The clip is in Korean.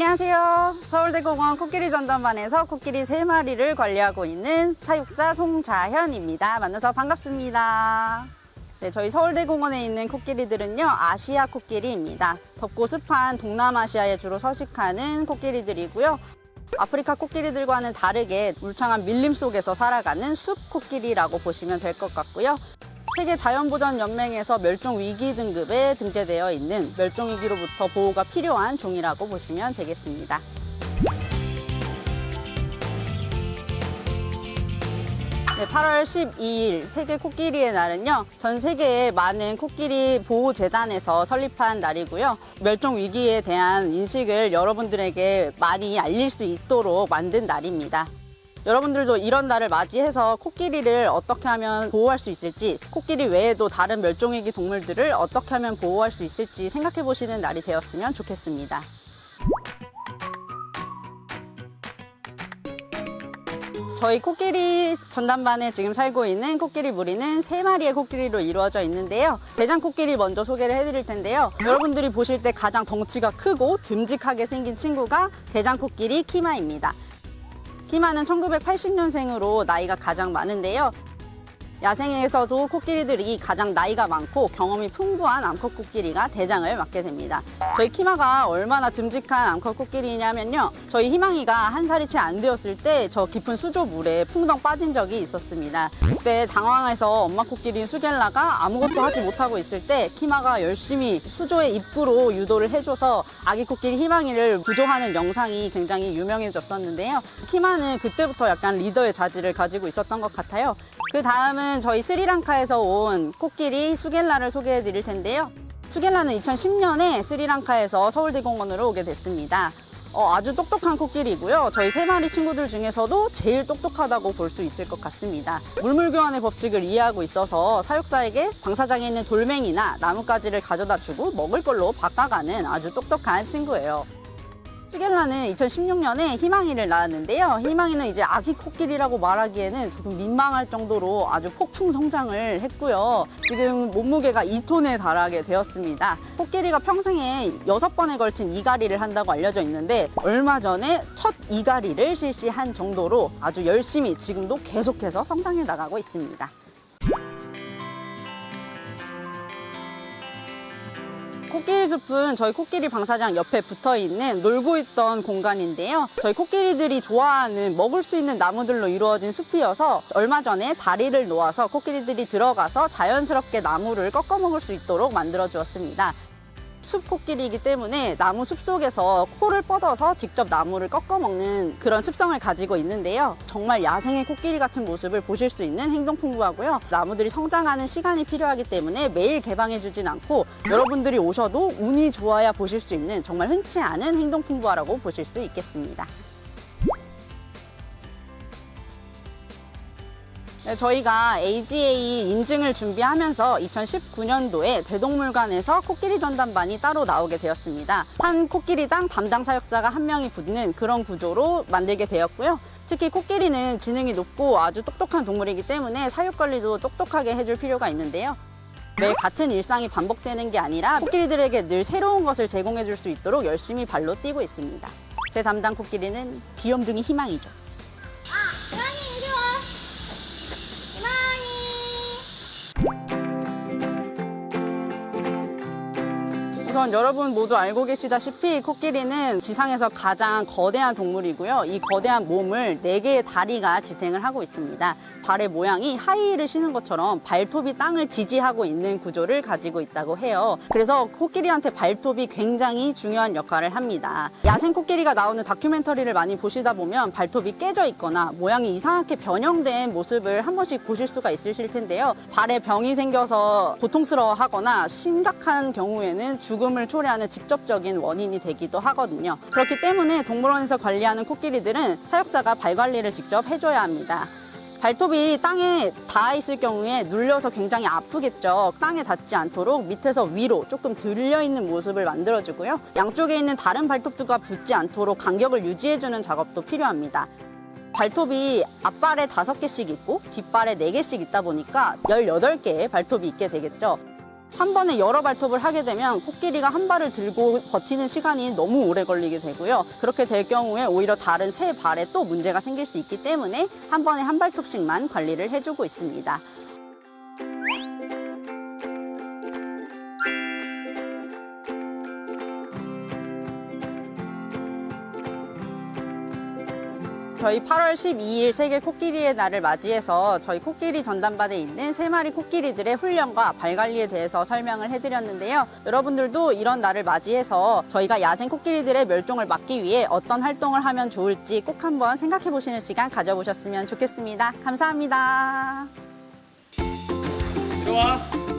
안녕하세요. 서울대공원 코끼리 전담반에서 코끼리 세마리를 관리하고 있는 사육사 송자현입니다. 만나서 반갑습니다. 네, 저희 서울대공원에 있는 코끼리들은요, 아시아 코끼리입니다. 덥고 습한 동남아시아에 주로 서식하는 코끼리들이고요. 아프리카 코끼리들과는 다르게 울창한 밀림 속에서 살아가는 숲 코끼리라고 보시면 될 것 같고요. 세계 자연보전 연맹에서 멸종 위기 등급에 등재되어 있는 멸종 위기로부터 보호가 필요한 종이라고 보시면 되겠습니다. 네, 8월 12일 세계 코끼리의 날은요. 전 세계의 많은 코끼리 보호 재단에서 설립한 날이고요. 멸종 위기에 대한 인식을 여러분들에게 많이 알릴 수 있도록 만든 날입니다. 여러분들도 이런 날을 맞이해서 코끼리를 어떻게 하면 보호할 수 있을지, 코끼리 외에도 다른 멸종위기 동물들을 어떻게 하면 보호할 수 있을지 생각해 보시는 날이 되었으면 좋겠습니다. 저희 코끼리 전담반에 지금 살고 있는 코끼리 무리는 세 마리의 코끼리로 이루어져 있는데요. 대장 코끼리 먼저 소개를 해드릴 텐데요. 여러분들이 보실 때 가장 덩치가 크고 듬직하게 생긴 친구가 대장 코끼리 키마입니다. 키마는 1980년생으로 나이가 가장 많은데요. 야생에서도 코끼리들이 가장 나이가 많고 경험이 풍부한 암컷 코끼리가 대장을 맡게 됩니다. 저희 키마가 얼마나 듬직한 암컷 코끼리냐면요. 저희 희망이가 한 살이 채 안 되었을 때 저 깊은 수조물에 풍덩 빠진 적이 있었습니다. 그때 당황해서 엄마 코끼리인 수겔라가 아무것도 하지 못하고 있을 때 키마가 열심히 수조의 입구로 유도를 해줘서 아기 코끼리 희망이를 구조하는 영상이 굉장히 유명해졌었는데요. 키마는 그때부터 약간 리더의 자질을 가지고 있었던 것 같아요. 그 다음은 저희 스리랑카에서 온 코끼리 수겔라를 소개해 드릴 텐데요. 수겔라는 2010년에 스리랑카에서 서울대공원으로 오게 됐습니다. 어, 아주 똑똑한 코끼리고요. 저희 세 마리 친구들 중에서도 제일 똑똑하다고 볼 수 있을 것 같습니다. 물물 교환의 법칙을 이해하고 있어서 사육사에게 방사장에 있는 돌멩이나 나뭇가지를 가져다 주고 먹을 걸로 바꿔가는 아주 똑똑한 친구예요. 수겔라는 2016년에 희망이를 낳았는데요. 희망이는 이제 아기 코끼리라고 말하기에는 조금 민망할 정도로 아주 폭풍 성장을 했고요. 지금 몸무게가 2톤에 달하게 되었습니다. 코끼리가 평생에 6번에 걸친 이갈이를 한다고 알려져 있는데 얼마 전에 첫 이갈이를 실시한 정도로 아주 열심히 지금도 계속해서 성장해 나가고 있습니다. 코끼리 숲은 저희 코끼리 방사장 옆에 붙어 있는 놀고 있던 공간인데요. 저희 코끼리들이 좋아하는 먹을 수 있는 나무들로 이루어진 숲이어서 얼마 전에 다리를 놓아서 코끼리들이 들어가서 자연스럽게 나무를 꺾어 먹을 수 있도록 만들어 주었습니다. 숲 코끼리이기 때문에 나무 숲 속에서 코를 뻗어서 직접 나무를 꺾어 먹는 그런 습성을 가지고 있는데요. 정말 야생의 코끼리 같은 모습을 보실 수 있는 행동 풍부하고요. 나무들이 성장하는 시간이 필요하기 때문에 매일 개방해 주진 않고 여러분들이 오셔도 운이 좋아야 보실 수 있는 정말 흔치 않은 행동 풍부하라고 보실 수 있겠습니다. 저희가 AGA 인증을 준비하면서 2019년도에 대동물관에서 코끼리 전담반이 따로 나오게 되었습니다. 한 코끼리당 담당 사육사가 한 명이 붙는 그런 구조로 만들게 되었고요. 특히 코끼리는 지능이 높고 아주 똑똑한 동물이기 때문에 사육 관리도 똑똑하게 해줄 필요가 있는데요. 매일 같은 일상이 반복되는 게 아니라 코끼리들에게 늘 새로운 것을 제공해 줄 수 있도록 열심히 발로 뛰고 있습니다. 제 담당 코끼리는 귀염둥이 희망이죠. 우선 여러분 모두 알고 계시다시피 코끼리는 지상에서 가장 거대한 동물이고요. 이 거대한 몸을 네개의 다리가 지탱을 하고 있습니다. 발의 모양이 하이힐을 신은 것처럼 발톱이 땅을 지지하고 있는 구조를 가지고 있다고 해요. 그래서 코끼리한테 발톱이 굉장히 중요한 역할을 합니다. 야생 코끼리가 나오는 다큐멘터리를 많이 보시다 보면 발톱이 깨져 있거나 모양이 이상하게 변형된 모습을 한 번씩 보실 수가 있으실 텐데요. 발에 병이 생겨서 고통스러워 하거나 심각한 경우에는 죽음 을 초래하는 직접적인 원인이 되기도 하거든요. 그렇기 때문에 동물원에서 관리하는 코끼리들은 사육사가 발 관리를 직접 해줘야 합니다. 발톱이 땅에 닿아 있을 경우에 눌려서 굉장히 아프겠죠. 땅에 닿지 않도록 밑에서 위로 조금 들려 있는 모습을 만들어주고요. 양쪽에 있는 다른 발톱들과 붙지 않도록 간격을 유지해주는 작업도 필요합니다. 발톱이 앞발에 다섯 개씩 있고 뒷발에 네 개씩 있다 보니까 18개의 발톱이 있게 되겠죠. 한 번에 여러 발톱을 하게 되면 코끼리가 한 발을 들고 버티는 시간이 너무 오래 걸리게 되고요. 그렇게 될 경우에 오히려 다른 세 발에 또 문제가 생길 수 있기 때문에 한 번에 한 발톱씩만 관리를 해주고 있습니다. 저희 8월 12일 세계 코끼리의 날을 맞이해서 저희 코끼리 전담반에 있는 세 마리 코끼리들의 훈련과 발 관리에 대해서 설명을 해드렸는데요. 여러분들도 이런 날을 맞이해서 저희가 야생 코끼리들의 멸종을 막기 위해 어떤 활동을 하면 좋을지 꼭 한번 생각해 보시는 시간 가져보셨으면 좋겠습니다. 감사합니다. 들어와.